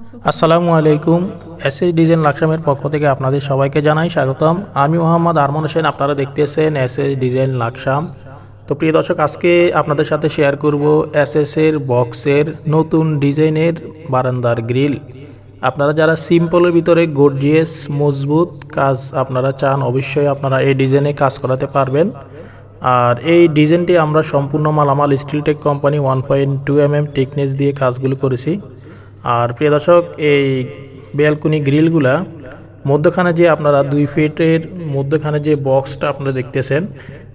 আসসালামু আলাইকুম। S S design লাকসামের পক্ষ থেকে আপনাদের সবাইকে জানাই স্বাগতম। আমি মোহাম্মদ আরমান হোসেন, আপনারা দেখতেছেন এস এস ডিজাইন লাকসাম। তো প্রিয় দর্শক, আজকে আপনাদের সাথে শেয়ার করব এস এস এর বক্সের নতুন ডিজাইনের বারান্দার গ্রিল আপনারা যারা সিম্পলের ভিতরে গর্জিয়াস মজবুত কাজ আপনারা চান, অবশ্যই আপনারা এই ডিজাইনে কাজ করাতে পারবেন। আর এই ডিজাইনটি আমরা সম্পূর্ণ মালামাল Steeltech company one point two M M techniques দিয়ে কাজগুলো করেছি। আর প্রিয় দর্শক, এই ব্যালকনি গ্রিলগুলা, মধ্যখানে যে আপনারা দুই ফিটের মধ্যখানে যে বক্সটা আপনারা দেখতেছেন,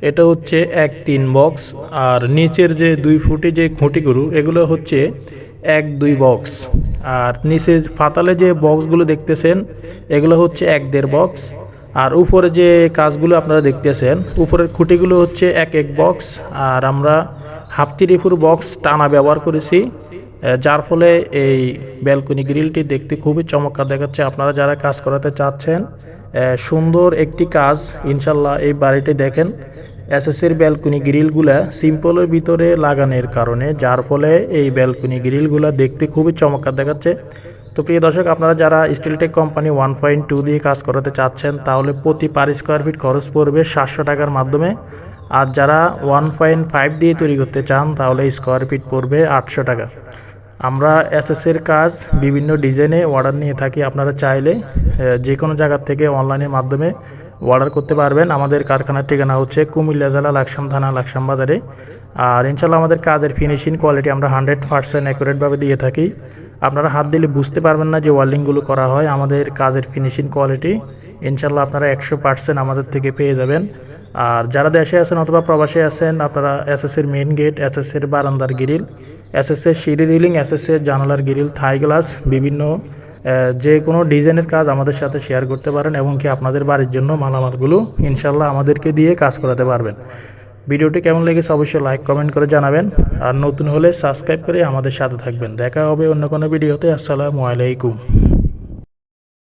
এটা হচ্ছে এক তিন বক্স আর নিচের যে দুই ফুটে যে খুঁটিগুলো, এগুলো হচ্ছে এক দুই বক্স। আর নিচে ফাতালে যে বক্সগুলো দেখতেছেন, এগুলো হচ্ছে এক দেড় বক্স। আর উপরে যে কাজগুলো আপনারা দেখতেছেন, উপরের খুঁটিগুলো হচ্ছে এক এক বক্স। আর আমরা হাফ ত্রিপুর বক্স টানা ব্যবহার করেছি। যার ফলে এই ব্যালকনি গ্রিলটি দেখতে খুবই চমৎকার দেখাচ্ছে। আপনারা যারা কাজ করাতে চাচ্ছেন সুন্দর একটি কাজ, ইনশাল্লাহ এই বাড়িটি দেখেন। এসএসের ব্যালকনি গ্রিলগুলা সিম্পলের ভিতরে লাগানোর কারণে, যার ফলে এই ব্যালকনি গ্রিলগুলা দেখতে খুবই চমৎকার দেখাচ্ছে। তো প্রিয় দর্শক, আপনারা যারা Steeltech company one point two দিয়ে কাজ করাতে চাচ্ছেন, তাহলে প্রতি পার স্কোয়ার ফিট খরচ পড়বে সাতশো টাকার মাধ্যমে। আর যারা ওয়ান পয়েন্ট ফাইভ দিয়ে তৈরি করতে চান, তাহলে স্কোয়ার ফিট পড়বে আটশো টাকা। আমরা এসএসের কাজ বিভিন্ন ডিজাইনে অর্ডার নিয়ে থাকি। আপনারা চাইলে যে কোনো জায়গার থেকে অনলাইনের মাধ্যমে অর্ডার করতে পারবেন। আমাদের কারখানার ঠিকানা হচ্ছে কুমিল্লা জেলা লাকসাম থানা, লাকসাম বাজারে। আর ইনশাল্লাহ আমাদের কাজের ফিনিশিং কোয়ালিটি আমরা হান্ড্রেড পার্সেন্ট অ্যাকুরেটভাবে দিয়ে থাকি। আপনারা হাত দিলে বুঝতে পারবেন না যে ওয়ার্লিংগুলো করা হয়। আমাদের কাজের ফিনিশিং কোয়ালিটি ইনশাল্লাহ আপনারা একশো পার্সেন্ট আমাদের থেকে পেয়ে যাবেন। আর যারা দেশে আছেন অথবা প্রবাসে আছেন, আপনারা এসএসের মেন গেট এসএসের বারান্দার গ্রিল এসএসের সিঁড়ি রিলিং এসএসের জানালার গ্রিল, থাই গ্লাস, বিভিন্ন যে কোনো ডিজাইনের কাজ আমাদের সাথে শেয়ার করতে পারেন এবং কি আপনাদের বাড়ির জন্য মালামালগুলো ইনশাল্লাহ আমাদেরকে দিয়ে কাজ করাতে পারবেন। ভিডিওটি কেমন লেগেছে অবশ্যই লাইক, কমেন্ট করে জানাবেন। আর নতুন হলে সাবস্ক্রাইব করে আমাদের সাথে থাকবেন। দেখা হবে অন্য কোনো ভিডিওতে। আসসালামু আলাইকুম।